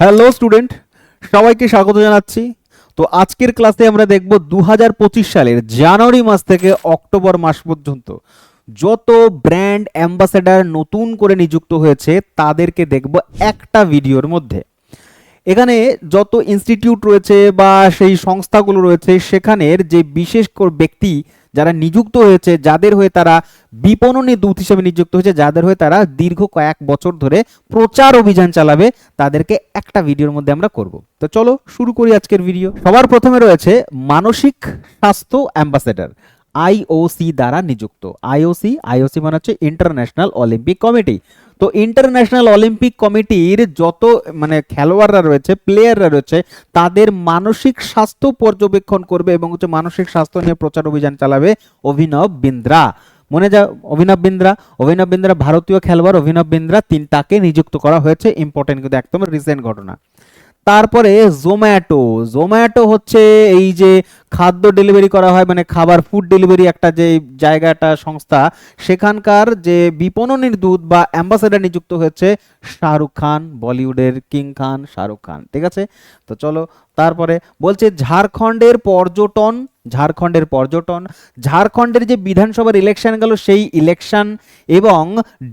Hello student, সবাইকে স্বাগত জানাচ্ছি। তো আজকের ক্লাসে আমরা দেখব দু হাজার পঁচিশ সালের জানুয়ারি মাস থেকে অক্টোবর মাস পর্যন্ত। যত ব্র্যান্ড অ্যাম্বাসেডার নতুন করে নিযুক্ত হয়েছে, তাদেরকে দেখব একটা ভিডিওর মধ্যে। এখানে যত ইনস্টিটিউট রয়েছে বা সেই সংস্থাগুলো রয়েছে, সেখানের যে বিশেষ ব্যক্তি যারা নিযুক্ত হয়েছে, যাদের হয়ে তারা বিপণনী দূত হিসেবে নিযুক্ত হয়েছে, যাদের হয়ে তারা দীর্ঘ কয়েক বছর ধরে প্রচার অভিযান চালাবে, তাদেরকে একটা ভিডিওর মধ্যে আমরা করব। তো চলো শুরু করি আজকের ভিডিও। সবার প্রথমে রয়েছে মানসিক স্বাস্থ্য অ্যাম্বাসেডার। আইওসি দ্বারা নিযুক্ত। আইওসি আইওসি মানে হচ্ছে ইন্টারন্যাশনাল অলিম্পিক কমিটি তো ইন্টারন্যাশনাল অলিম্পিক কমিটির যত মানে খেলোয়াড়রা রয়েছে প্লেয়াররা রয়েছে, তাদের মানসিক স্বাস্থ্য পর্যবেক্ষণ করবে এবং হচ্ছে মানসিক স্বাস্থ্য নিয়ে প্রচার অভিযান চালাবে অভিনব বিন্দ্রা। মনে যা, অভিনব বিন্দ্রা অভিনব বিন্দ্রা ভারতীয় খেলোয়াড় অভিনব বিন্দ্রা তিন তাকে নিযুক্ত করা হয়েছে। ইম্পর্টেন্ট কিন্তু একদম রিসেন্ট ঘটনা। তারপরে জোম্যাটো। জোম্যাটো হচ্ছে এই যে খাদ্য ডেলিভারি করা হয় মানে খাবার ফুড ডেলিভারি একটা যে জায়গাটা, সংস্থা, সেখানকার যে বিপণনের দূত বা অ্যাম্বাসেডার নিযুক্ত হয়েছে শাহরুখ খান, বলিউডের কিং খান শাহরুখ খান, ঠিক আছে? তো চলো তারপরে বলছে ঝাড়খণ্ডের পর্যটন ঝাড়খণ্ডের পর্যটন, ঝাড়খণ্ডের যে বিধানসভার ইলেকশন গেল সেই ইলেকশন এবং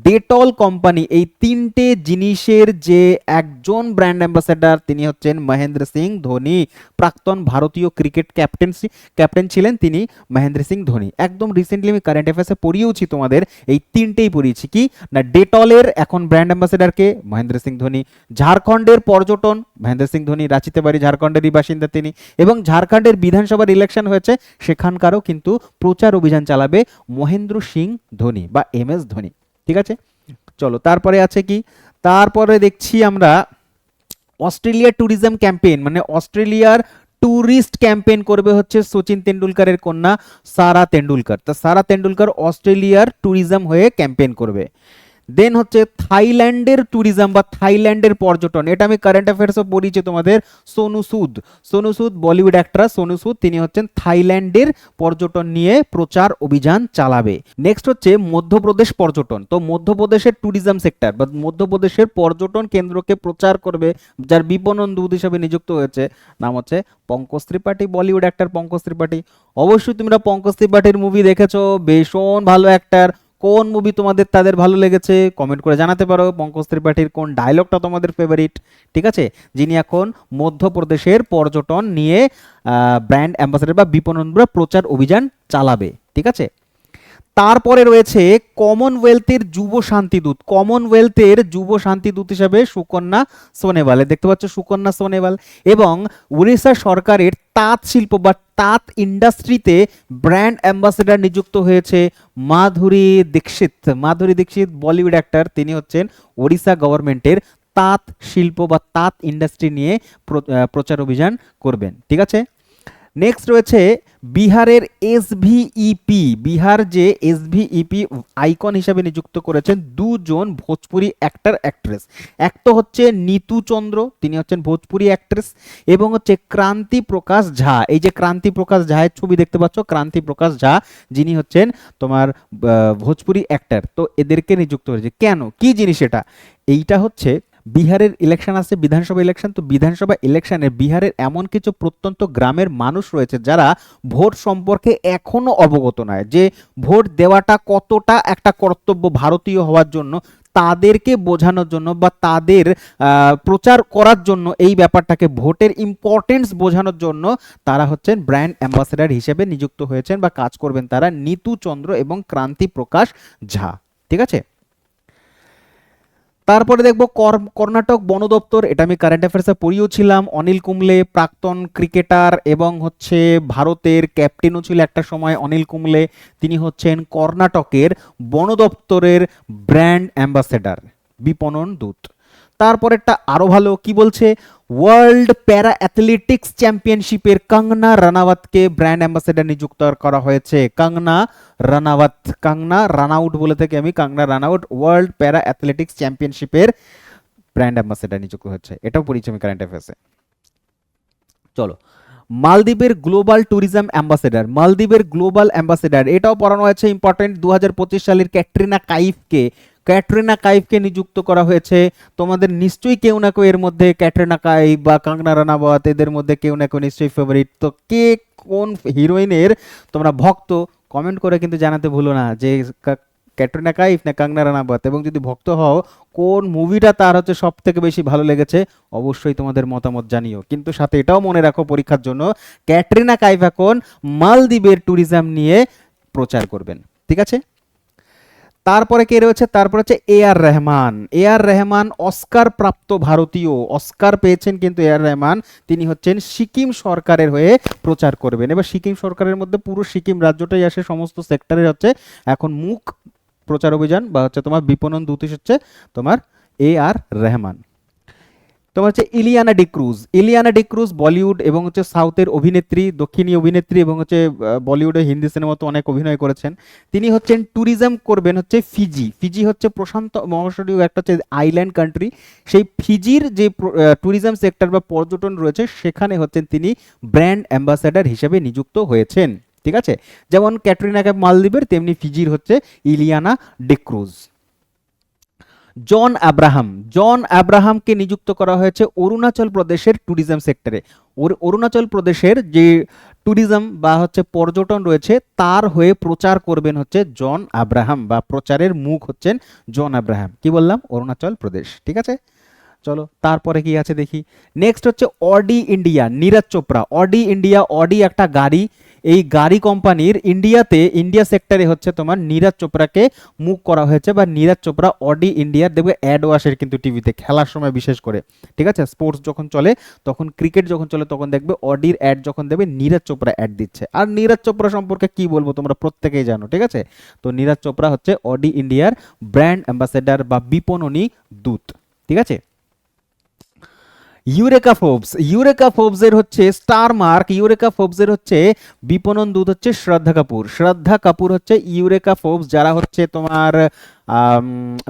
ডেটল কোম্পানি এই তিনটে জিনিসের যে একজন ব্র্যান্ড অ্যাম্বাসেডার তিনি হচ্ছেন মহেন্দ্র সিং ধোনি, প্রাক্তন ভারতীয় ক্রিকেট ক্যাপ্টেন্সি ক্যাপ্টেন ছিলেন তিনি মহেন্দ্র সিং ধোনি। একদম রিসেন্টলি আমি কারেন্ট অ্যাফেয়ার্সে পড়িয়েওছি তোমাদের, এই তিনটেই পড়িয়েছি কি? না ডেটলের এখন ব্র্যান্ড অ্যাম্বাসেডারকে মহেন্দ্র সিং ধোনি। ঝাড়খণ্ডের পর্যটন? মহেন্দ্র সিং ধোনি, রাঁচিতে বাড়ি ঝাড়খণ্ডেরই বাসিন্দা তিনি। এবং ঝাড়খণ্ডের বিধানসভার ইলেকশন হয়েছে, সেখানকারও কিন্তু প্রচার অভিযান চালাবে মহেন্দ্র সিং ধোনি বা এম এস ধোনি। ঠিক আছে? চলো, তারপরে আছে কি? তারপরে দেখছি আমরা অস্ট্রেলিয়া ট্যুরিজম ক্যাম্পেইন মানে অস্ট্রেলিয়ার ট্যুরিস্ট ক্যাম্পেইন করবে হচ্ছে সচিন তেন্ডুলকারের কন্যা সারা তেন্ডুলকার। তা সারা তেন্ডুলকার অস্ট্রেলিয়ার ট্যুরিজম হয়ে ক্যাম্পেইন করবে। দেন হচ্ছে থাইল্যান্ডের ট্যুরিজম বা থাইল্যান্ডের পর্যটন। এটা আমি কারেন্ট অ্যাফেয়ার্সও পড়িয়েছি তোমাদের সোনু সুদ। সোনু সুদ বলিউড অ্যাক্ট্রেস সোনু সুদ, তিনি হচ্ছেন থাইল্যান্ডের পর্যটন নিয়ে প্রচার অভিযান চালাবে। নেক্সট হচ্ছে মধ্যপ্রদেশ পর্যটন। তো মধ্যপ্রদেশের ট্যুরিজম সেক্টর বা মধ্যপ্রদেশের পর্যটন কেন্দ্রকে প্রচার করবে, যার বিপণন দূত হিসেবে নিযুক্ত হয়েছে, নাম হচ্ছে পঙ্কজ ত্রিপাঠী বলিউড অ্যাক্টর পঙ্কজ ত্রিপাঠী। অবশ্যই তোমরা পঙ্কজ ত্রিপাঠীর মুভি দেখেছ, ভীষণ ভালো অ্যাক্টর কোন মুভি তোমাদের তাদের ভালো লেগেছে? কমেন্ট করে জানাতে পারো। পঙ্কজ ত্রিপাঠীর কোন ডায়লগটা তোমাদের ফেভারিট ঠিক আছে? যিনি এখন মধ্যপ্রদেশের পর্যটন নিয়ে ব্র্যান্ড অ্যাম্বাসেডর বা বিপণন প্রচার অভিযান চালাবে। ঠিক আছে? তারপরে রয়েছে কমনওয়েলথের যুব শান্তিদূত কমনওয়েলথের যুব শান্তিদূত হিসাবে সুকন্যা সোনেওয়াল দেখতে পাচ্ছ সুকন্যা সোনেওয়াল এবং উড়িষ্যা সরকারের তাঁত শিল্প বা তাঁত ইন্ডাস্ট্রিতে ব্র্যান্ড অ্যাম্বাসেডার নিযুক্ত হয়েছে মাধুরী দীক্ষিত। মাধুরী দীক্ষিত বলিউড অ্যাক্টর, তিনি হচ্ছেন ওড়িশা গভর্নমেন্টের তাঁত শিল্প বা তাঁত ইন্ডাস্ট্রি নিয়ে প্রচার অভিযান করবেন। ঠিক আছে? নেক্সট রয়েছে বিহারের এসভিইপি বিহার যে এসভিইপি আইকন হিসাবে নিযুক্ত করেছেন, দুজন ভোজপুরি অ্যাক্টর অ্যাক্ট্রেস এক তো হচ্ছে নিতু চন্দ্র, তিনি হচ্ছেন ভোজপুরি অ্যাক্ট্রেস এবং হচ্ছে ক্রান্তি প্রকাশ ঝা। এই যে ক্রান্তি প্রকাশ ঝায়ের ছবি দেখতে পাচ্ছ, ক্রান্তি প্রকাশ ঝা, যিনি হচ্ছেন তোমার ভোজপুরি অ্যাক্টর তো এদেরকে নিযুক্ত হয়েছে কেন? কি জিনিস এটা? এইটা হচ্ছে বিহারের ইলেকশন আছে, বিধানসভা ইলেকশন তো বিধানসভা ইলেকশনে বিহারের এমন কিছু প্রত্যন্ত গ্রামের মানুষ রয়েছে যারা ভোট সম্পর্কে এখনও অবগত নয় যে ভোট দেওয়াটা কতটা একটা কর্তব্য ভারতীয় হওয়ার জন্য, তাদেরকে বোঝানোর জন্য বা তাদের প্রচার করার জন্য এই ব্যাপারটাকে ভোটের ইম্পর্টেন্স বোঝানোর জন্য তারা হচ্ছেন ব্র্যান্ড অ্যাম্বাসেডার হিসেবে নিযুক্ত হয়েছেন বা কাজ করবেন তারা নিতু চন্দ্র এবং ক্রান্তি প্রকাশ ঝা, ঠিক আছে? তারপরে দেখব কর- কর্ণাটক বন দপ্তর, এটা আমি কারেন্ট অ্যাফেয়ার্সে পড়িয়েও ছিলাম, অনিল কুম্বলে প্রাক্তন ক্রিকেটার এবং হচ্ছে ভারতের ক্যাপ্টেনও ছিল একটা সময় অনিল কুম্বলে, তিনি হচ্ছেন কর্ণাটকের বন দপ্তরের ব্র্যান্ড অ্যাম্বাসেডার বিপণন দূত। তারপরেরটা আরও ভালো, কি বলছে? ওয়ার্ল্ড প্যারা অ্যাথলেটিক্স চ্যাম্পিয়নশিপের কঙ্গনা রানাওয়াতকে ব্র্যান্ড অ্যাম্বাসেডার নিযুক্ত করা হয়েছে। কঙ্গনা রানাওয়াত কঙ্গনা রানাউট বলে থেকে আমি Kangana Ranaut world para athletics চ্যাম্পিয়নশিপের ব্র্যান্ড অ্যাম্বাসেডার নিযুক্ত হচ্ছে এটাও পড়িয়েছি আমি কারেন্ট অ্যাফেয়ার্সে চলো, মালদ্বীপের গ্লোবাল ট্যুরিজম অ্যাম্বাসেডার মালদ্বীপের গ্লোবাল অ্যাম্বাসেডার এটাও পড়ানো হয়েছে ইম্পর্টেন্ট দু হাজার পঁচিশ সালের ক্যাটরিনা কাইফকে ক্যাটরিনা কাইফকে নিযুক্ত করা হয়েছে। তোমাদের নিশ্চয়ই কেউ না কেউ এর মধ্যে ক্যাটরিনা কাইফ বা কাঙ্গনা রানাওয়াত, এদের মধ্যে কেউ না কেউ নিশ্চয়ই ফেভারিট তো কে কোন হিরোইনের তোমরা ভক্ত কমেন্ট করে কিন্তু জানাতে ভুলো না যে ক্যাটরিনা কাইফ না কাঙ্গনা রানাওয়াত। এবং যদি ভক্ত হও, কোন মুভিটা তার হচ্ছে সব থেকে বেশি ভালো লেগেছে, অবশ্যই তোমাদের মতামত জানিও। কিন্তু সাথে এটাও মনে রাখো পরীক্ষার জন্য, ক্যাটরিনা কাইফ এখন মালদ্বীপের ট্যুরিজম নিয়ে প্রচার করবেন। ঠিক আছে? তারপরে কে রয়েছে? তারপরে হচ্ছে A R Rahman. A R Rahman Oscar প্রাপ্ত ভারতীয়। অস্কার পেয়েছেন কিন্তু এ আর রহমান। তিনি হচ্ছেন সিকিম সরকারের হয়ে প্রচার করবেন। এবার সিকিম সরকারের মধ্যে পুরো সিকিম রাজ্যটাই আসে, সমস্ত সেক্টরে হচ্ছে এখন মুখ প্রচার অভিযান বা হচ্ছে তোমার বিপণন দূতিস হচ্ছে তোমার এ আর রহমান। তোমার হচ্ছে ইলিয়ানা ডিক্রুজ ইলিয়ানা ডিক্রুজ বলিউড এবং হচ্ছে সাউথের অভিনেত্রী, দক্ষিণী অভিনেত্রী এবং হচ্ছে বলিউডে হিন্দি সিনেমাতে অনেক অভিনয় করেছেন। তিনি হচ্ছেন ট্যুরিজম করবেন হচ্ছে ফিজি। ফিজি হচ্ছে প্রশান্ত মহাসাগরীয় একটা হচ্ছে আইল্যান্ড কান্ট্রি সেই ফিজির যে ট্যুরিজম সেক্টর বা পর্যটন রয়েছে, সেখানে হচ্ছেন তিনি ব্র্যান্ড অ্যাম্বাসাডার হিসেবে নিযুক্ত হয়েছেন। ঠিক আছে? যেমন ক্যাটরিনা ক্যাপ মালদ্বীপের, তেমনি ফিজির হচ্ছে ইলিয়ানা ডিক্রুজ জন আব্রাহাম। জন আব্রাহামকে নিযুক্ত করা হয়েছে অরুণাচল প্রদেশের ট্যুরিজম সেক্টরে। অরুণাচল প্রদেশের যে ট্যুরিজম বা হচ্ছে পর্যটন রয়েছে, তার হয়ে প্রচার করবেন হচ্ছে জন আব্রাহাম বা প্রচারের মুখ হচ্ছেন জন আব্রাহাম। কি বললাম? অরুণাচল প্রদেশ। ঠিক আছে? চলো, তারপরে কি আছে দেখি? নেক্সট হচ্ছে Audi India, Neeraj Chopra. Audi India, Audi একটা গাড়ি। এই গাড়ি কোম্পানির ইন্ডিয়াতে, ইন্ডিয়া সেক্টরে হচ্ছে তোমার নীরাজ চোপড়াকে মুখ করা হয়েছে বা নীরাজ চোপড়া, অডি ইন্ডিয়ার দেখবে অ্যাডও আসে কিন্তু টিভিতে খেলার সময় বিশেষ করে। ঠিক আছে? স্পোর্টস যখন চলে, তখন ক্রিকেট যখন চলে, তখন দেখবে অডির অ্যাড যখন দেবে, নীরাজ চোপড়া অ্যাড দিচ্ছে। আর নীরাজ চোপড়া সম্পর্কে কি বলব তোমরা প্রত্যেকেই জানো, ঠিক আছে? তো নীরাজ চোপড়া হচ্ছে অডি ইন্ডিয়ার ব্র্যান্ড অ্যাম্বাসেডার বা বিপণনী দূত, ঠিক আছে? Eureka Phobos. ইউরেকা ফোবসের হচ্ছে স্টার মার্ক, ইউরেকা ফোবসের হচ্ছে বিপণন দূত হচ্ছে শ্রদ্ধা কাপুর। শ্রদ্ধা কাপুর হচ্ছে ইউরেকা ফোবস, যারা হচ্ছে তোমার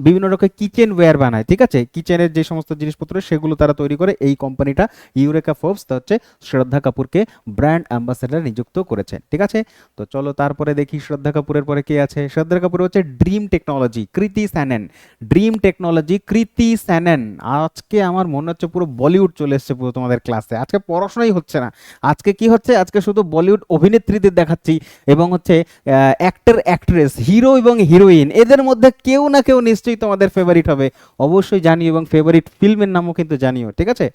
বিভিন্ন রকম কিচেন ওয়্যার বানায়, ঠিক আছে? কিচেনের যে সমস্ত জিনিসপত্র, সেগুলো তারা তৈরি করে এই কোম্পানিটা ইউরেকা ফোবস তা হচ্ছে শ্রদ্ধা কাপুরকে ব্র্যান্ড অ্যাম্বাসেডার নিযুক্ত করেছে, ঠিক আছে? তো চলো তারপরে দেখি শ্রদ্ধা কাপুরের পরে কে আছে? শ্রদ্ধা কাপুর হচ্ছে ড্রিম টেকনোলজি কৃতি স্যানেন ড্রিম টেকনোলজি কৃতি স্যানেন আজকে আমার মনে হচ্ছে পুরো বলিউড চলে এসছে পুরো তোমাদের ক্লাসে আজকে পড়াশোনাই হচ্ছে না। আজকে কি হচ্ছে? আজকে শুধু বলিউড অভিনেত্রীদের দেখাচ্ছি এবং হচ্ছে অ্যাক্টর অ্যাক্ট্রেস হিরো এবং হিরোইন এদের মধ্যে কেউ না কেউ নিশ্চয়ই তোমাদের ফেভারিট হবে। অবশ্যই জানিও এবং ফেভারিট ফিল্মের নামও কিন্তু জানিও, ঠিক আছে?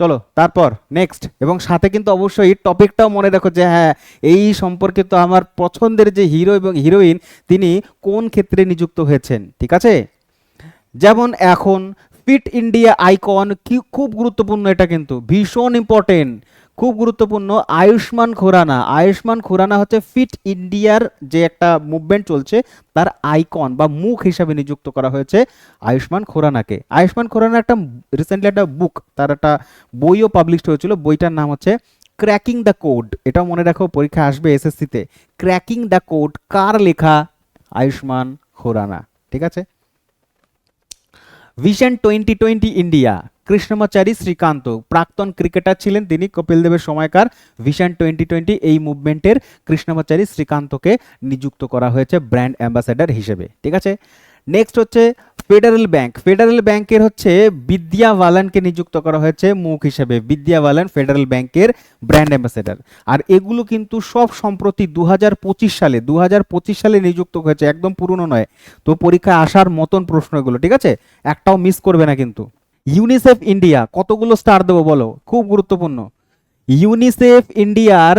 চলো, তারপর নেক্সট এবং সাথে কিন্তু অবশ্যই টপিকটাও মনে রাখো যে হ্যাঁ এই সম্পর্কে তো আমার পছন্দের যে হিরো এবং হিরোইন তিনি কোন ক্ষেত্রে নিযুক্ত হয়েছেন, ঠিক আছে? যেমন এখন ফিট ইন্ডিয়া আইকন কি খুব গুরুত্বপূর্ণ এটা কিন্তু, ভীষণ ইম্পর্টেন্ট খুব গুরুত্বপূর্ণ, আয়ুষ্মান খুরানা। আয়ুষ্মান খুরানা হচ্ছে ফিট ইন্ডিয়ার যে একটা মুভমেন্ট চলছে, তার আইকন বা মুখ হিসাবে নিযুক্ত করা হয়েছে আয়ুষ্মান খুরানাকে। আয়ুষ্মান খুরানা একটা রিসেন্টলি একটা বুক তার একটা বইও পাবলিশ হয়েছিল, বইটার নাম হচ্ছে ক্র্যাকিং দ্য কোড এটাও মনে রাখো, পরীক্ষা আসবে এসএসসিতে ক্র্যাকিং দ্য কোড কার লেখা? আয়ুষ্মান খুরানা। ঠিক আছে? Vision twenty twenty India Krishnamachari Srikkanth. প্রাক্তন ক্রিকেটার ছিলেন তিনি, কপিল দেবের সময়কার। ভিশন টোয়েন্টি টোয়েন্টি এই মুভমেন্টের কৃষ্ণমাচারী শ্রীকান্তকে নিযুক্ত করা হয়েছে ব্র্যান্ড অ্যাম্বাসেডার হিসেবে। ঠিক আছে? নেক্সট হচ্ছে ফেডারেল ব্যাংক ফেডারেল ব্যাংকের হচ্ছে বিদ্যা বালানকে নিযুক্ত করা হয়েছে মুখ হিসেবে। বিদ্যা বালান ফেডারেল ব্যাংকের ব্র্যান্ড অ্যাম্বাসেডার আর এগুলো কিন্তু সব সম্প্রতি দু হাজার পঁচিশ সালে দু হাজার পঁচিশ সালে নিযুক্ত হয়েছে, একদম পুরনো নয়। তো পরীক্ষায় আসার মতন প্রশ্ন এগুলো ঠিক আছে? একটাও মিস করবে না কিন্তু। ইউনিসেফ ইন্ডিয়া কতগুলো স্টার দেবো বলো? খুব গুরুত্বপূর্ণ। ইউনিসেফ ইন্ডিয়ার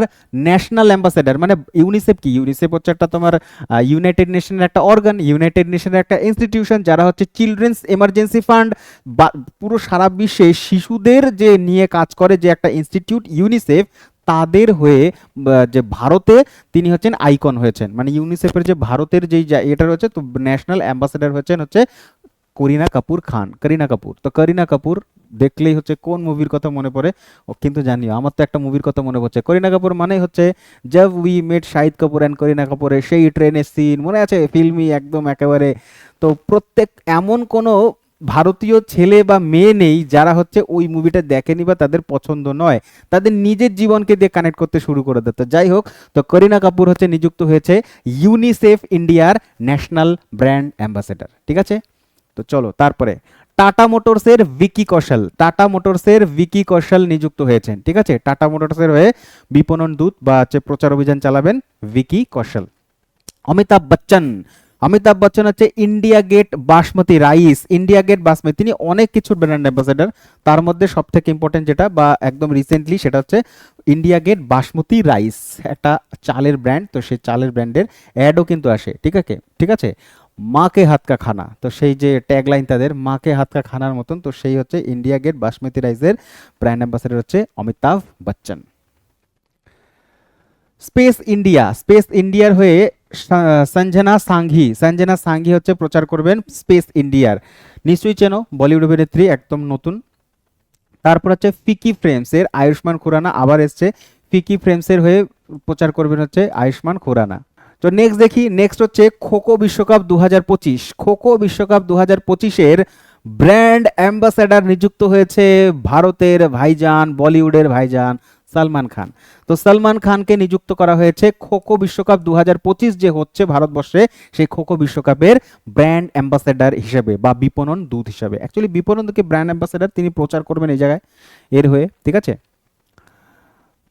ন্যাশনাল অ্যাম্বাসেডার মানে ইউনিসেফ কি? ইউনিসেফ হচ্ছে একটা তোমার ইউনাইটেড নেশনের একটা অর্গান ইউনাইটেড নেশনের একটা ইনস্টিটিউশন যারা হচ্ছে চিলড্রেন্স এমার্জেন্সি ফান্ড বা পুরো সারা বিশ্বে শিশুদের যে নিয়ে কাজ করে যে একটা ইনস্টিটিউট ইউনিসেফ তাদের হয়ে যে ভারতে তিনি হচ্ছেন আইকন হয়েছেন। মানে ইউনিসেফের যে ভারতের যেই এটা রয়েছে, তো ন্যাশনাল অ্যাম্বাসেডার হচ্ছেন হচ্ছে করিনা কাপুর খান, করিনা কাপুর। তো করিনা কাপুর দেখলেই হচ্ছে কোন মুভির কথা মনে পড়ে? ও কিন্তু জানিও, আমার তো একটা মুভির কথা মনে পড়ছে। করিনা কাপুর মানে হচ্ছে জব উই মেট শাহিদ কাপুর অ্যান্ড করিনা কাপুরের সেই ট্রেনের সিন মনে আছে? ফিল্মি একদম একেবারে। তো প্রত্যেক, এমন কোনো ভারতীয় ছেলে বা মেয়ে নেই যারা হচ্ছে ওই মুভিটা দেখেনি বা তাদের পছন্দ নয়। তাদের নিজের জীবনকে দিয়ে কানেক্ট করতে শুরু করে দিত যাই হোক, তো করিনা কাপুর হচ্ছে নিযুক্ত হয়েছে ইউনিসেফ ইন্ডিয়ার ন্যাশনাল ব্র্যান্ড অ্যাম্বাসেডর। ঠিক আছে? তো চলো, তারপরে, টাটা মোটরসের ভিকি কৌশল, টাটা মোটরসের ভিকি কৌশল নিযুক্ত হয়েছেন, ঠিক আছে? টাটা মোটরসের হয়ে বিপণন দূত বা হচ্ছে প্রচার অভিযান চালাবেন ভিকি কৌশল। অমিতাভ বচ্চন অমিতাভ বচ্চন হচ্ছে India Gate basmati rice, India Gate basmati, তিনি অনেক কিছুর ব্র্যান্ড অ্যাম্বাসেডর তার মধ্যে সব থেকে ইম্পর্টেন্ট যেটা বা একদম রিসেন্টলি সেটা হচ্ছে ইন্ডিয়া গেট বাসমতি রাইস, একটা চালের ব্র্যান্ড তো সেই চালের ব্র্যান্ডের অ্যাডও কিন্তু আসে, ঠিক আছে? ঠিক আছে? মাকে হাত কা খানা। তো সেই যে ট্যাগলাইন তাদের, মাকে হাত কা খানার মতন, তো সেই হচ্ছে ইন্ডিয়া গেট বাসমতি রাইসের ব্র্যান্ড অ্যাম্বাসেডর হচ্ছে Amitabh Bachchan. Space India space ইন্ডিয়ার হয়ে সঞ্জনা সাংঘি সঞ্জনা সাংঘি হচ্ছে প্রচার করবেন স্পেস ইন্ডিয়ার নিশ্চয়ই চেনো বলিউড অভিনেত্রী, একদম নতুন। তারপর হচ্ছে ফিকি ফ্রেমসের আয়ুষ্মান খুরানা আবার এসছে। ফিকি ফ্রেমসের হয়ে প্রচার করবেন হচ্ছে আয়ুষ্মান খুরানা তো নেক্সট দেখি নেক্সট হচ্ছে খোখো বিশ্বকাপ দু হাজার পঁচিশ। খোখো বিশ্বকাপ দু হাজার পঁচিশের ব্র্যান্ড অ্যাম্বাসেডর নিযুক্ত হয়েছে ভারতের ভাইজান, বলিউডের ভাইজান সালমান খান। তো সালমান খানকে নিযুক্ত করা হয়েছে খোখো বিশ্বকাপ দু হাজার পঁচিশ যে হচ্ছে ভারতবর্ষে সেই খোখো বিশ্বকাপের ব্র্যান্ড অ্যাম্বাসেডর হিসেবে বা বিপণন দূত হিসেবে। অ্যাকচুয়ালি বিপণন ব্র্যান্ড অ্যাম্বাসেডর তিনি প্রচার করবেন এই জায়গায়, এর হয়ে, ঠিক আছে?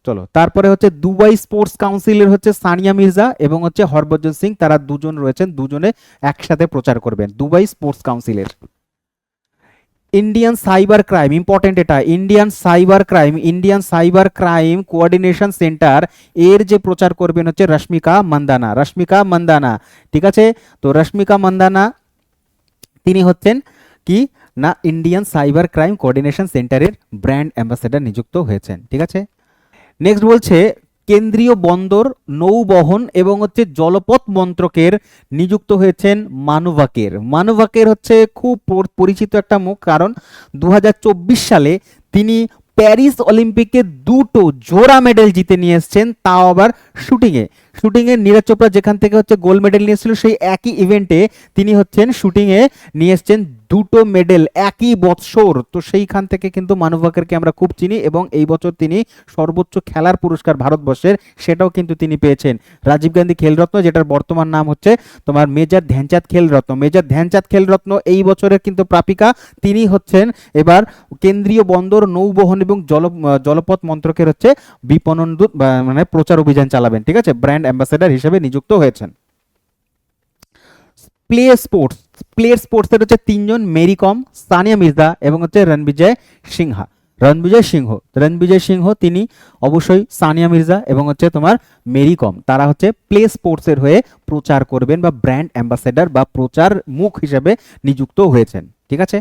চলো, তারপরে হচ্ছে দুবাই স্পোর্টস কাউন্সিলের হচ্ছে সানিয়া মির্জা এবং হচ্ছে হরভজন সিং, তারা দুজন রয়েছেন, দুজনে একসাথে প্রচার করবেন দুবাই স্পোর্টস কাউন্সিলের। ইন্ডিয়ান সাইবার ক্রাইম ইম্পর্টেন্ট এটা Indian cyber crime Indian cyber crime coordination centre এর যে প্রচার করবেন হচ্ছে রশ্মিকা মান্দানা রশ্মিকা মান্দানা, ঠিক আছে? তো রশ্মিকা মান্দানা, তিনি হচ্ছেন কি? না ইন্ডিয়ান সাইবার ক্রাইম কোঅর্ডিনেশন সেন্টারের ব্র্যান্ড অ্যাম্বাসেডর নিযুক্ত হয়েছেন, ঠিক আছে? নেক্সট বলছে, কেন্দ্রীয় বন্দর, নৌবহন এবং হচ্ছে জলপথ মন্ত্রকের নিযুক্ত হয়েছেন মানুভাকের মানুভাকের হচ্ছে খুব পর- পরিচিত একটা মুখ, কারণ দু হাজার চব্বিশ সালে তিনি প্যারিস অলিম্পিকে দুটো জোড়া মেডেল জিতে নিয়ে এসেছেন, তাও আবার শুটিংয়ে। শুটিংয়ে নীরজ চোপড়া যেখান থেকে হচ্ছে গোল্ড মেডেল নিয়ে এসেছিল সেই একই ইভেন্টে তিনি হচ্ছেন শুটিংয়ে নিয়ে এসেছেন দুটো মেডেল, একই বৎসর। তো সেইখান থেকে কিন্তু মানুভাকেরকে আমরা খুব চিনি এবং এই বছর তিনি সর্বোচ্চ খেলার পুরস্কার ভারতবর্ষের সেটাও কিন্তু তিনি পেয়েছেন। রাজীব গান্ধী খেলরত্ন, যেটার বর্তমান নাম হচ্ছে তোমার মেজর ধ্যানচাঁদ খেলরত্ন। মেজর ধ্যানচাঁদ খেলরত্ন এই বছরের কিন্তু প্রাপিকা। তিনি হচ্ছেন এবার কেন্দ্রীয় বন্দর, নৌবহন এবং জল, জলপথ মন্ত্রকের হচ্ছে বিপণন মানে প্রচার অভিযান চালাবেন, ঠিক আছে? ব্র্যান্ড অ্যাম্বাসেডর হিসেবে নিযুক্ত হয়েছেন। প্লে স্পোর্টস প্লে স্পোর্টসের হচ্ছে তিনজন মেরি কম, সানিয়া মির্জা এবং হচ্ছে রণবিজয় সিংহা। রণবিজয় সিংহ রণবিজয় সিংহ তিনি অবশ্যই সানিয়া মির্জা এবং হচ্ছে তোমার মেরি কম। তারা হচ্ছে প্লে স্পোর্টসের হয়ে প্রচার করবেন বা ব্র্যান্ড অ্যাম্বাসেডর বা প্রচার মুখ হিসেবে নিযুক্ত হয়েছেন, ঠিক আছে?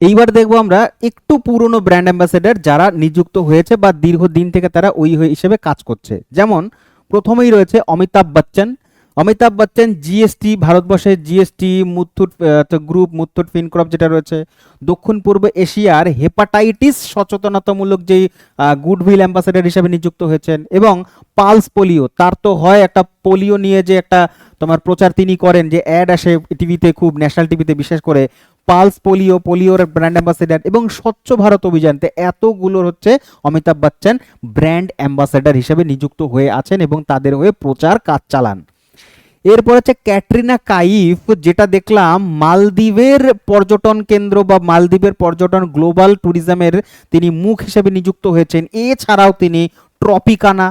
এইবার দেখব আমরা একটু পুরনো ব্র্যান্ড অ্যাম্বাসেডর যারা নিযুক্ত হয়েছে বা দীর্ঘদিন থেকে তারা ওই হিসেবে কাজ করছে। যেমন প্রথমেই রয়েছে অমিতাভ বচ্চন। অমিতাভ বচ্চন জিএসটি ভারতবর্ষের জিএসটি মুথুট গ্রুপ মুথুট ফিনক্রপ যেটা রয়েছে। দক্ষিণ পূর্ব এশিয়ার হেপাটাইটিস সচেতনতামূলক যেই গুডভিল অ্যাম্বাসেডর হিসেবে নিযুক্ত হয়েছেন এবং পালস পোলিও তার তো হয় একটা পোলিও নিয়ে যে একটা তোমার প্রচার তিনি করেন যে অ্যাড আসে টিভিতে খুব ন্যাশনাল টিভিতে বিশেষ করে পালস পোলিও, পোলিওর ব্র্যান্ড অ্যাম্বাসেডর এবং স্বচ্ছ ভারত অভিযানতে এতগুলোর হচ্ছে অমিতাভ বচ্চন ব্র্যান্ড অ্যাম্বাসেডর হিসেবে নিযুক্ত হয়ে আছেন এবং তাদের হয়ে প্রচার কাজ চালান। এরপর হচ্ছে ক্যাটরিনা কাইফ, যেটা দেখলাম মালদ্বীপের পর্যটন কেন্দ্র বা মালদ্বীপের পর্যটন গ্লোবাল ট্যুরিজমের তিনি মুখ হিসেবে নিযুক্ত হয়েছেন। এছাড়াও তিনি ট্রপিকানা,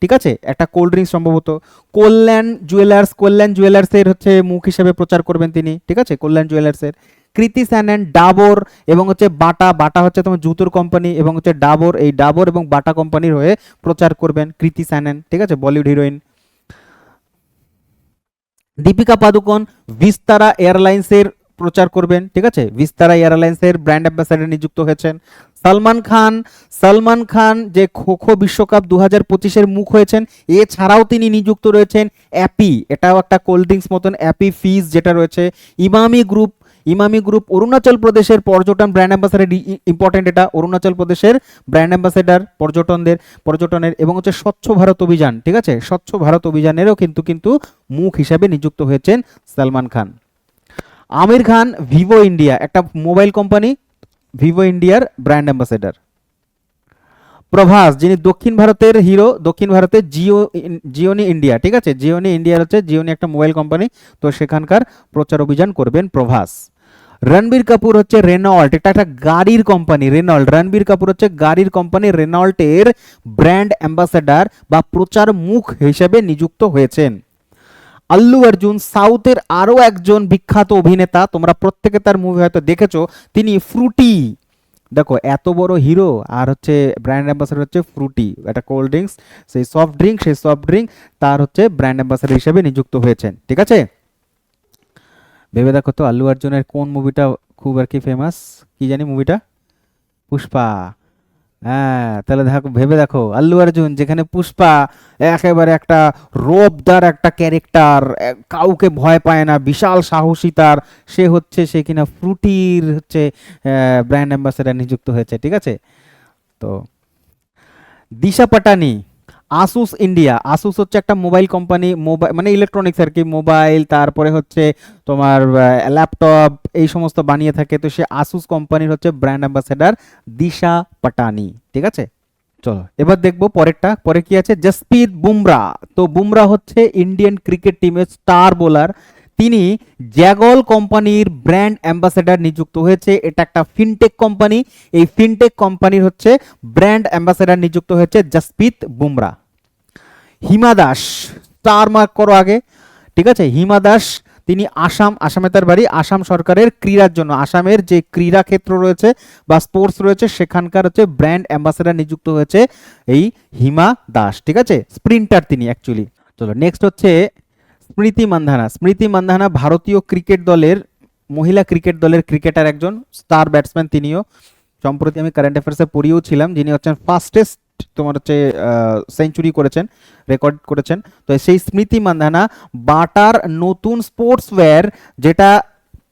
ঠিক আছে? একটা কোল্ড ড্রিঙ্কস সম্ভবত। কল্যাণ জুয়েলার্স, কল্যাণ জুয়েলার্সের হচ্ছে মুখ হিসেবে প্রচার করবেন তিনি, ঠিক আছে? কল্যাণ জুয়েলার্সের। কৃতি স্যানন ডাবর এবং হচ্ছে বাটা বাটা হচ্ছে তোমার জুতোর কোম্পানি এবং হচ্ছে ডাবর, এই ডাবর এবং বাটা কোম্পানির হয়ে প্রচার করবেন কৃতি স্যানন ঠিক আছে? বলিউড হিরোইন। দীপিকা পাদুকোন ভিস্তারা এয়ারলাইন্সের প্রচার করবেন, ঠিক আছে? ভিস্তারা এয়ারলাইন্সের ব্র্যান্ড অ্যাম্বাসাডার নিযুক্ত হয়েছেন। সালমান খান সালমান খান যে খো খো বিশ্বকাপ দু হাজার পঁচিশের মুখ হয়েছেন, এছাড়াও তিনি নিযুক্ত রয়েছেন অ্যাপি। এটাও একটা কোল্ড ড্রিঙ্কস মতন অ্যাপি ফিজ যেটা রয়েছে। ইমামি গ্রুপ ইমামি গ্রুপ অরুণাচল প্রদেশের পর্যটন ব্র্যান্ড অ্যাম্বাসাডার ইম্পর্টেন্ট এটা, অরুণাচল প্রদেশের ব্র্যান্ড অ্যাম্বাসাডার, পর্যটনদের, পর্যটনের এবং হচ্ছে স্বচ্ছ ভারত অভিযান, ঠিক আছে? স্বচ্ছ ভারত অভিযানেরও কিন্তু কিন্তু মুখ হিসাবে নিযুক্ত হয়েছেন সালমান খান। আমির খান, ভিভো ইন্ডিয়া, একটা মোবাইল কোম্পানি, ভিভো ইন্ডিয়ার ব্র্যান্ড অ্যাম্বাসেডার। প্রভাস, যিনি দক্ষিণ ভারতের হিরো, দক্ষিণ ভারতের জিও, জিওনি ইন্ডিয়া, ঠিক আছে? জিওনি ইন্ডিয়ার হচ্ছে, জিওনি একটা মোবাইল কোম্পানি, তো সেখানকার প্রচার অভিযান করবেন প্রভাস। রণবীর কাপুর হচ্ছে রেনল্ট এটা একটা গাড়ির কোম্পানি রেনল্ট রণবীর কাপুর হচ্ছে গাড়ির কোম্পানি রেনল্টের ব্র্যান্ড অ্যাম্বাসেডর বা প্রচার মুখ হিসেবে নিযুক্ত হয়েছেন। আল্লু অর্জুন, সাউথের আরও একজন বিখ্যাত অভিনেতা, তোমরা প্রত্যেকে তার মুভি হয়তো দেখেছ, তিনি ফ্রুটি দেখো, এত বড় হিরো আর হচ্ছে ব্র্যান্ড অ্যাম্বাসেডর হচ্ছে ফ্রুটি একটা কোল্ড ড্রিঙ্কস সেই সফট ড্রিঙ্ক সেই সফট ড্রিঙ্ক তার হচ্ছে ব্র্যান্ড অ্যাম্বাসেডর হিসেবে নিযুক্ত হয়েছেন, ঠিক আছে? ভেবে দেখো তো, আল্লু অর্জুনের কোন মুভিটা খুব আর কি ফেমাস কি জানি মুভিটা পুষ্পা। হ্যাঁ তাহলে দেখো, ভেবে দেখো, আল্লু অর্জুন যেখানে পুষ্পা একেবারে একটা রোবদার একটা ক্যারেক্টার কাউকে ভয় পায় না, বিশাল সাহসী তার, সে হচ্ছে, সে কিনা ফ্রুটির হচ্ছে ব্র্যান্ড অ্যাম্বাসেডার নিযুক্ত হয়েছে, ঠিক আছে? তো, Disha Patani Asus India Asus হচ্ছে একটা মোবাইল কোম্পানি মোবাইল মানে ইলেকট্রনিক্স আর কি মোবাইল তারপরে হচ্ছে তোমার ল্যাপটপ এই সমস্ত বানিয়ে থাকে। তো সে আসুস কোম্পানির হচ্ছে ব্র্যান্ড অ্যাম্বাসেডার দিশা পাটানি, ঠিক আছে? চলো, এবার দেখব পরেরটা। পরে কি আছে? জসপ্রীত বুমরা তো বুমরা হচ্ছে ইন্ডিয়ান ক্রিকেট টিমের স্টার বোলার তিনি জ্যাগল কোম্পানির ব্র্যান্ড অ্যাম্বাসেডার নিযুক্ত হয়েছে। এটা একটা ফিনটেক কোম্পানি। এই ফিনটেক কোম্পানির হচ্ছে ব্র্যান্ড অ্যাম্বাসেডার নিযুক্ত হয়েছে জসপ্রীত বুমরা। হিমা দাস স্টার মার্ক করো আগে। ঠিক আছে? হিমা দাস, তিনি আসাম, আসামে তার বাড়ি, আসাম সরকারের ক্রীড়ার জন্য। আসামের যে ক্রীড়া ক্ষেত্র রয়েছে বা স্পোর্টস রয়েছে, সেখানকার হচ্ছে ব্র্যান্ড অ্যাম্বাসেডার নিযুক্ত হয়েছে এই হিমা দাস। ঠিক আছে? স্প্রিন্টার তিনি অ্যাকচুয়ালি চলো নেক্সট হচ্ছে স্মৃতি মান্ধানা। স্মৃতি মান্ধানা ভারতীয় ক্রিকেট দলের, মহিলা ক্রিকেট দলের ক্রিকেটার একজন, স্টার ব্যাটসম্যান তিনিও। সম্প্রতি আমি কারেন্ট অ্যাফেয়ার্সে পড়িয়েও ছিলাম, যিনি হচ্ছেন ফাস্টেস্ট, তোমার হচ্ছে সেঞ্চুরি করেছেন, রেকর্ড করেছেন। তো সেই স্মৃতি মান্ধানা বাটার নতুন স্পোর্টসওয়্যার, যেটা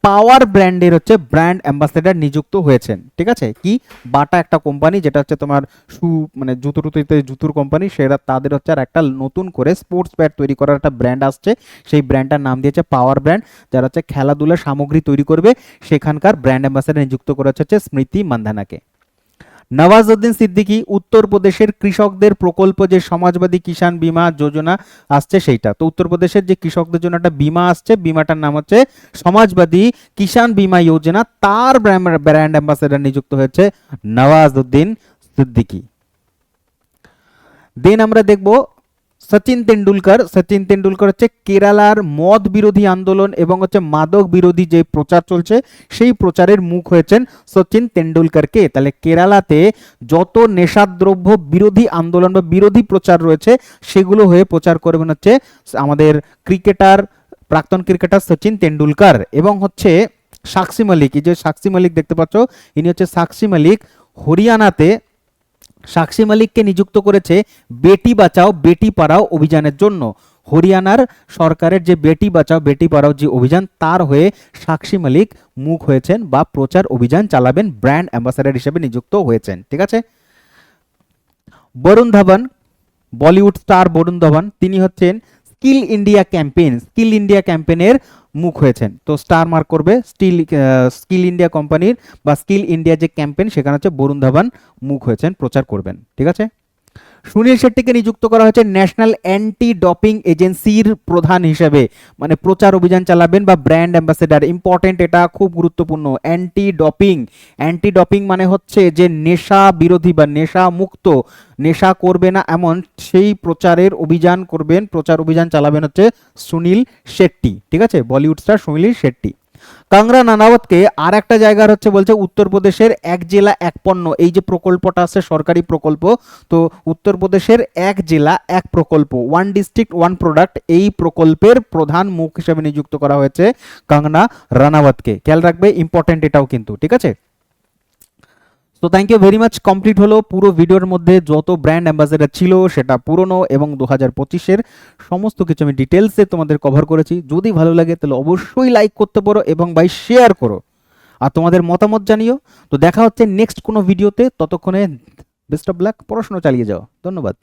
পাওয়ার ব্র্যান্ডের হচ্ছে ব্র্যান্ড অ্যাম্বাসেডার নিযুক্ত হয়েছেন, ঠিক আছে? কি? বাটা একটা কোম্পানি যেটা হচ্ছে তোমার শু মানে জুতো টুতোতে জুতোর কোম্পানি সেটা তাদের হচ্ছে আর একটা নতুন করে স্পোর্টস প্যাড তৈরি করার একটা ব্র্যান্ড আসছে। সেই ব্র্যান্ডটার নাম দিয়েছে পাওয়ার ব্র্যান্ড, যারা হচ্ছে খেলাধুলা সামগ্রী তৈরি করবে, সেখানকার ব্র্যান্ড অ্যাম্বাসেডার নিযুক্ত করা হচ্ছে স্মৃতি মান্ধানাকে। নওয়াজউদ্দিন সিদ্দিকী উত্তরপ্রদেশের কৃষকদের প্রকল্প যে সমাজবাদী কিষাণ বিমা যোজনা আসছে সেইটা। তো উত্তরপ্রদেশের যে কৃষকদের জন্য একটা বিমা আসছে, বিমাটার নাম হচ্ছে সমাজবাদী কিষাণ বিমা যোজনা। তার ব্র্যান্ড অ্যাম্বাসেডার নিযুক্ত হয়েছে নওয়াজউদ্দিন সিদ্দিকী। দেন আমরা দেখব সচিন তেন্ডুলকর সচিন তেন্ডুলকর হচ্ছে কেরালার মদ বিরোধী আন্দোলন এবং হচ্ছে মাদক বিরোধী যে প্রচার চলছে, সেই প্রচারের মুখ হয়েছেন সচিন তেন্ডুলকরকে। তাহলে কেরালাতে যত নেশাদ্রব্য বিরোধী আন্দোলন বা বিরোধী প্রচার রয়েছে, সেগুলো হয়ে প্রচার করবেন হচ্ছে আমাদের ক্রিকেটার, প্রাক্তন ক্রিকেটার সচিন তেন্ডুলকর এবং হচ্ছে সাক্ষী মালিক এই যে সাক্ষী মালিক দেখতে পাচ্ছ, ইনি হচ্ছে সাক্ষী মালিক হরিয়ানাতে সাক্ষী মালিককে নিযুক্ত করেছে বেটি বাঁচাও, বেটি পাড়াও অভিযানের জন্য। হরিয়ানার সরকারের যে বেটি বাঁচাও, বেটি পড়াও যে অভিযান, তার হয়ে সাক্ষী মালিক মুখ হয়েছেন বা প্রচার অভিযান চালাবেন, ব্র্যান্ড অ্যাম্বাসাডার হিসেবে নিযুক্ত হয়েছেন, ঠিক আছে? বরুণ ধাবন, বলিউড স্টার বরুণ ধাবন, তিনি হচ্ছেন skill India campaign. Skill India ক্যাম্পেইনের মুখ হয়েছেন। তো স্টার মার্ক করবে স্টিল স্কিল ইন্ডিয়া কোম্পানির বা স্কিল ইন্ডিয়া যে ক্যাম্পেইন সেখানে হচ্ছে বরুণ ধাবান মুখ হয়েছেন, প্রচার করবেন। ঠিক আছে? সুনীল শেট্টিকে নিযুক্ত করা হয়েছে ন্যাশনাল অ্যান্টি ডপিং এজেন্সির প্রধান হিসেবে। মানে প্রচার অভিযান চালাবেন বা ব্র্যান্ড অ্যাম্বাসেডার। ইম্পর্টেন্ট এটা, খুব গুরুত্বপূর্ণ। অ্যান্টি ডপিং অ্যান্টি ডপিং মানে হচ্ছে যে নেশা বিরোধী বা নেশা মুক্ত। নেশা করবে না এমন, সেই প্রচারের অভিযান করবেন, প্রচার অভিযান চালাবেন হচ্ছে সুনীল শেট্টি। ঠিক আছে? বলিউড স্টার সুনীল শেট্টি। কাংরা নানাওয়াতকে আর একটা জায়গার হচ্ছে বলছে উত্তরপ্রদেশের এক জেলা, এক পণ্য। এই যে প্রকল্পটা আছে, সরকারি প্রকল্প, তো উত্তরপ্রদেশের এক জেলা, এক প্রকল্প ওয়ান ডিস্ট্রিক্ট ওয়ান প্রোডাক্ট এই প্রকল্পের প্রধান মুখ হিসেবে নিযুক্ত করা হয়েছে কাংনা রানাওয়াতকে খেয়াল রাখবে ইম্পর্টেন্ট এটাও কিন্তু, ঠিক আছে? তো thank you very much complete হলো পুরো ভিডিওর মধ্যে যত ব্র্যান্ড অ্যাম্বাসেডার ছিল সেটা পুরনো এবং দু হাজার পঁচিশের সমস্ত কিছু আমি ডিটেলসে তোমাদের কভার করেছি। যদি ভালো লাগে তাহলে অবশ্যই লাইক করতে পারো এবং বাই শেয়ার করো। আর তোমাদের মতামত জানিও। তো দেখা হচ্ছে নেক্সট কোনো ভিডিওতে ততক্ষণে বেস্ট অফ লাক পড়াশোনা চালিয়ে যাও। ধন্যবাদ।